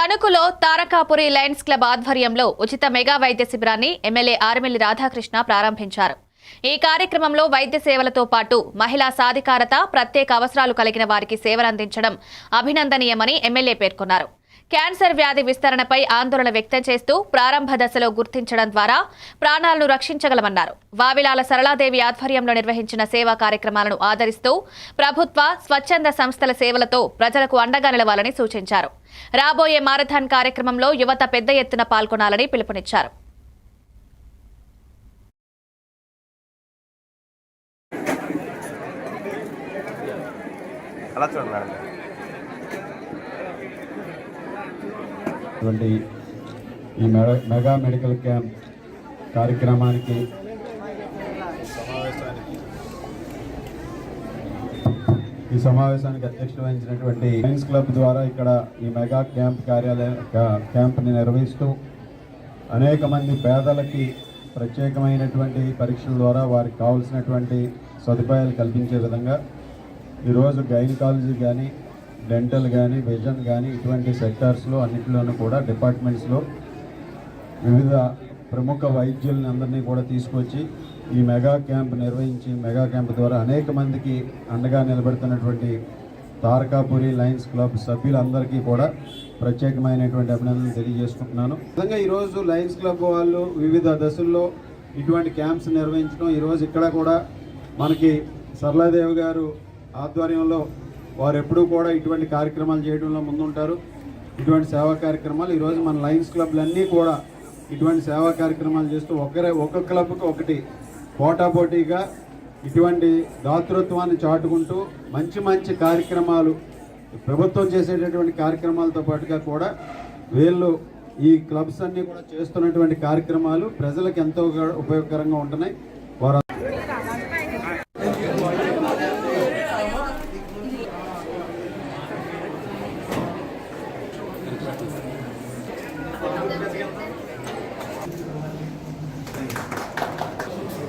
తణుకులో Tarakapuri Lions club ఆధ్వర్యంలో ఉచిత మెగా వైద్య శిబిరాన్ని ఎమ్మెల్యే ఆర్మిల్లి రాధాకృష్ణ ప్రారంభించారు. ఈ కార్యక్రమంలో వైద్య సేవలతో పాటు మహిళా సాధికారత ప్రత్యేక అవసరాలు కలిగిన వారికి సేవలందించడం అభినందనీయమని ఎమ్మెల్యే పేర్కొన్నారు. క్యాన్సర్ వ్యాధి విస్తరణపై ఆందోళన వ్యక్తం చేస్తూ ప్రారంభ దశలో గుర్తించడం ద్వారా ప్రాణాలను రక్షించగలమన్నారు. వావిలాల సరళాదేవి ఆధ్వర్యంలో నిర్వహించిన సేవా కార్యక్రమాలను ఆదరిస్తూ ప్రభుత్వ స్వచ్ఛంద సంస్థల సేవలతో ప్రజలకు అండగా నిలవాలని సూచించారు. రాబోయే మారథాన్ కార్యక్రమంలో యువత పెద్ద ఎత్తున పాల్గొనాలని పిలుపునిచ్చారు. అలా చూడండి మేడం ఈ మెగా మెడికల్ క్యాంప్ కార్యక్రమానికి ఈ సమావేశానికి అధ్యక్షత వహించినటువంటి లయన్స్ క్లబ్ ద్వారా ఇక్కడ ఈ మెగా క్యాంప్ కార్యాలయం క్యాంప్ని నిర్వహిస్తూ అనేక మంది పేదలకి ప్రత్యేకమైనటువంటి పరీక్షల ద్వారా వారికి కావాల్సినటువంటి సదుపాయాలు కల్పించే విధంగా ఈరోజు గైనకాలజీ కానీ డెంటల్ కానీ విజన్ కానీ ఇటువంటి సెక్టార్స్లో అన్నింటిలోనూ కూడా డిపార్ట్మెంట్స్లో వివిధ ప్రముఖ వైద్యులని అందరినీ కూడా తీసుకొచ్చి ఈ మెగా క్యాంప్ నిర్వహించి మెగా క్యాంప్ ద్వారా అనేక మందికి అండగా నిలబెడుతున్నటువంటి తారకాపురి లయన్స్ క్లబ్ సభ్యులందరికీ కూడా ప్రత్యేకమైనటువంటి అభినందనలు తెలియజేసుకుంటున్నాను. నిజంగా ఈరోజు లయన్స్ క్లబ్ వాళ్ళు వివిధ దశల్లో ఇటువంటి క్యాంప్స్ నిర్వహించడం ఈరోజు ఇక్కడ కూడా మనకి సరళాదేవి గారు ఆధ్వర్యంలో వారు ఎప్పుడూ కూడా ఇటువంటి కార్యక్రమాలు చేయడంలో ముందుంటారు. ఇటువంటి సేవా కార్యక్రమాలు ఈరోజు మన లయన్స్ క్లబ్లన్నీ కూడా ఇటువంటి సేవా కార్యక్రమాలు చేస్తూ ఒకరే ఒక క్లబ్కి ఒకటి పోటాపోటీగా ఇటువంటి దాతృత్వాన్ని చాటుకుంటూ మంచి మంచి కార్యక్రమాలు ప్రభుత్వం చేసేటటువంటి కార్యక్రమాలతో పాటుగా కూడా వీళ్ళు ఈ క్లబ్స్ అన్నీ కూడా చేస్తున్నటువంటి కార్యక్రమాలు ప్రజలకు ఎంతో ఉపయోగకరంగా ఉంటున్నాయి.